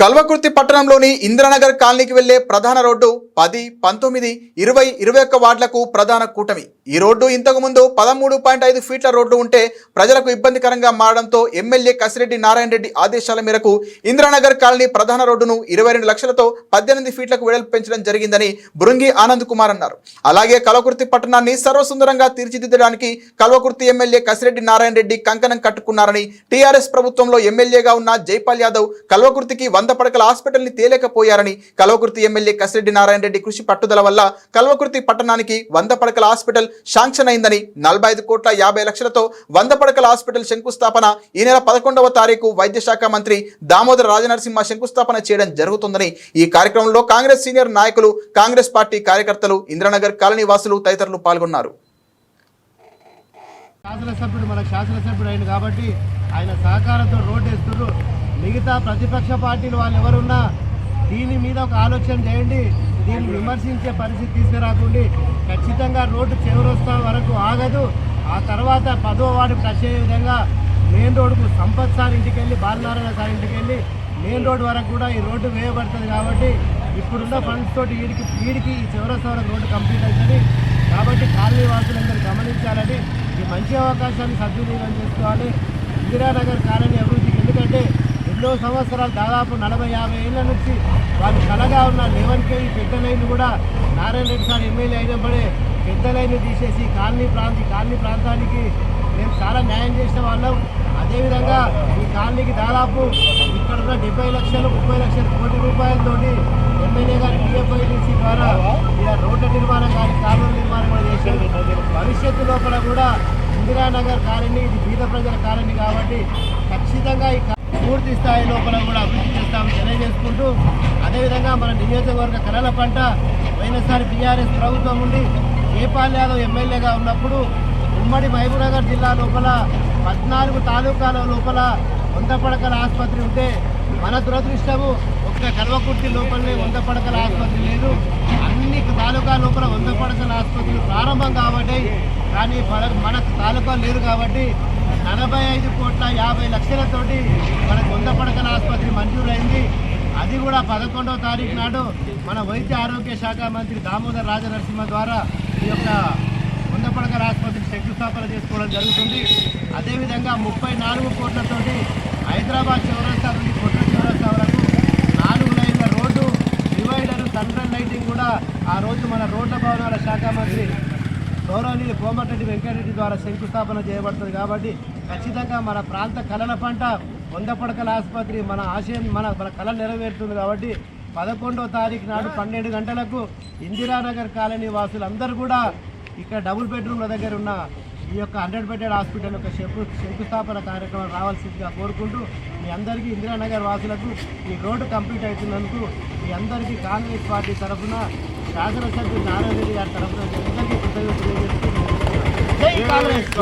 కల్వకుర్తి పట్టణంలోని ఇంద్రనగర్ కాలనీకి వెళ్ళే ప్రధాన రోడ్డు పది పంతొమ్మిది ఇరవై ఇరవై ఒక్క వార్డులకు ప్రధాన కూటమి. ఈ రోడ్డు ఇంతకు ముందు పదమూడు పాయింట్ ఐదు ఫీట్ల రోడ్డు ఉంటే ప్రజలకు ఇబ్బందికరంగా మారడంతో ఎమ్మెల్యే కసిరెడ్డి నారాయణ రెడ్డి ఆదేశాల మేరకు ఇంద్రనగర్ కాలనీ ప్రధాన రోడ్డును ఇరవై రెండు లక్షలతో పద్దెనిమిది ఫీట్లకు వెడల్పు పెంచడం జరిగిందని బృంగి ఆనంద్ కుమార్ అన్నారు. అలాగే కల్వకుర్తి పట్టణాన్ని సర్వసుందరంగా తీర్చిదిద్దడానికి కల్వకుర్తి ఎమ్మెల్యే కసిరెడ్డి నారాయణ రెడ్డి కంకణం కట్టుకున్నారని టీఆర్ఎస్ ప్రభుత్వంలో ఎమ్మెల్యేగా ఉన్న జైపాల్ యాదవ్ కల్వకుర్తికి వంద పడకల హాస్పిటల్ని తేలేకపోయారని కల్వకుర్తి ఎమ్మెల్యే కసిరెడ్డి నారాయణ రెడ్డి కృషి పట్టుదల వల్ల కల్వకుర్తి పట్టణానికి వంద పడకల హాస్పిటల్ శాంక్షన్ అయిందని నలభై ఐదు కోట్ల యాభై లక్షలతో వంద పడకల హాస్పిటల్ శంకుస్థాపన ఈ నెల పదకొండవ తారీఖు వైద్య శాఖ మంత్రి దామోదర రాజనరసింహ శంకుస్థాపన చేయడం జరుగుతుందని ఈ కార్యక్రమంలో కాంగ్రెస్ సీనియర్ నాయకులు కాంగ్రెస్ పార్టీ కార్యకర్తలు ఇంద్రనగర్ కాలనీ వాసులు తదితరులు పాల్గొన్నారు. శాసనసభ్యుడు మన శాసనసభ్యుడు అయింది కాబట్టి ఆయన సహకారంతో రోడ్డు వేస్తున్నారు. మిగతా ప్రతిపక్ష పార్టీలు వాళ్ళు ఎవరున్నా దీని మీద ఒక ఆలోచన చేయండి. దీన్ని విమర్శించే పరిస్థితి తీసుకురాకండి. ఖచ్చితంగా రోడ్డు చివరొస్తా వరకు ఆగదు. ఆ తర్వాత పదో వార్డు టచ్ అయ్యే విధంగా మెయిన్ రోడ్డుకు సంపత్ సార్ ఇంటికి వెళ్ళి బాలనారాయణ సార్ ఇంటికి వెళ్ళి మెయిన్ రోడ్డు వరకు కూడా ఈ రోడ్డు వేయబడుతుంది కాబట్టి ఇప్పుడున్న ఫండ్స్ తోటి వీడికి వీడికి ఈ చివరొస్తా వరకు రోడ్డు కంప్లీట్ అవుతుంది. కాబట్టి కాలనీ వాసులందరూ గమనించాలని ఈ మంచి అవకాశాన్ని సద్వినియోగం చేసుకోవాలి. ఇందిరానగర్ కాలనీ అభివృద్ధికి ఎందుకంటే ఎన్నో సంవత్సరాలు దాదాపు నలభై యాభై ఏళ్ళ నుంచి వాళ్ళు కలగా ఉన్న లెవెన్ కేజీ పెద్ద లైన్ కూడా నారాయణ రెడ్డి సార్ ఎమ్మెల్యే అయినప్పుడే పెద్ద లైన్ తీసేసి కాలనీ ప్రాంతి కాలనీ ప్రాంతానికి మేము చాలా న్యాయం చేసిన వాళ్ళం. అదేవిధంగా ఈ కాలనీకి దాదాపు ఇక్కడ ఉన్న డెబ్బై లక్షలు ముప్పై లక్షల కోటి రూపాయలతోటి ఎమ్మెల్యే గారి టీఎఫ్ఐడిసి ద్వారా ఇలా రోడ్ల నిర్మాణం కానీ కాలువల నిర్మాణం కూడా చేశారు. భవిష్యత్తు లోపల కూడా ఇందిరానగర్ కాలనీ ఇది బీద ప్రజల కాలనీ కాబట్టి ఖచ్చితంగా ఈ పూర్తి స్థాయి లోపల కూడా అభివృద్ధి చేస్తామని తెలియజేసుకుంటూ అదేవిధంగా మన నియోజకవర్గ కళల పంట పోయినసారి బీఆర్ఎస్ ప్రభుత్వం ఉండి కేపాల్ యాదవ్ ఎమ్మెల్యేగా ఉన్నప్పుడు ఉమ్మడి మహబూబ్నగర్ జిల్లా లోపల పద్నాలుగు తాలూకాల లోపల వంద పడకల ఆసుపత్రి ఉంటే మన దురదృష్టము ఒక్క కల్వకుర్తి లోపలనే వంద పడకల ఆసుపత్రి లేదు. అన్ని తాలూకా లోపల వంద పడకల ఆసుపత్రులు ప్రారంభం కాబట్టి కానీ మన- మనకు తాలూకా లేరు కాబట్టి నలభై ఐదు కోట్ల యాభై లక్షలతోటి మనకు వంద పడకల ఆసుపత్రి మంజూరైంది. అది కూడా పదకొండవ తారీఖు నాడు మన వైద్య ఆరోగ్య శాఖ మంత్రి దామోదర్ రాజనరసింహ ద్వారా ఈ యొక్క వంద పడకల ఆసుపత్రికి శంకుస్థాపన చేసుకోవడం జరుగుతుంది. అదేవిధంగా ముప్పై నాలుగు కోట్లతోటి హైదరాబాద్ చౌరస్తా నుండి కొట్ల చౌరస్తా వరకు నాలుగు లైన్ల రోడ్డు డివైడర్ థండర్ లైటింగ్ కూడా ఆ రోజు మన రోడ్ల భవనాల శాఖ మంత్రి రెడ్డి వెంకటరెడ్డి ద్వారా శంకుస్థాపన చేయబడుతుంది కాబట్టి ఖచ్చితంగా మన ప్రాంత కళల పంట వంద పడకల ఆసుపత్రి మన ఆశయం మన మన కళ నెరవేరుతుంది కాబట్టి పదకొండవ తారీఖు నాడు పన్నెండు గంటలకు ఇందిరానగర్ కాలనీ వాసులందరూ కూడా ఇక్కడ డబుల్ బెడ్రూమ్ల దగ్గర ఉన్న ఈ యొక్క హండ్రెడ్ బెడెడ్ హాస్పిటల్ యొక్క శంకు శంకుస్థాపన కార్యక్రమం రావాల్సిందిగా కోరుకుంటూ మీ అందరికీ ఇందిరానగర్ వాసులకు ఈ రోడ్డు కంప్లీట్ అవుతున్నందుకు మీ అందరికీ కాంగ్రెస్ పార్టీ తరఫున శాసనసభ్యులు నారాయణ రెడ్డి గారి తరఫున అందరికీ కృతజ్ఞతలు తెలియజేస్తూ జై కాంగ్రెస్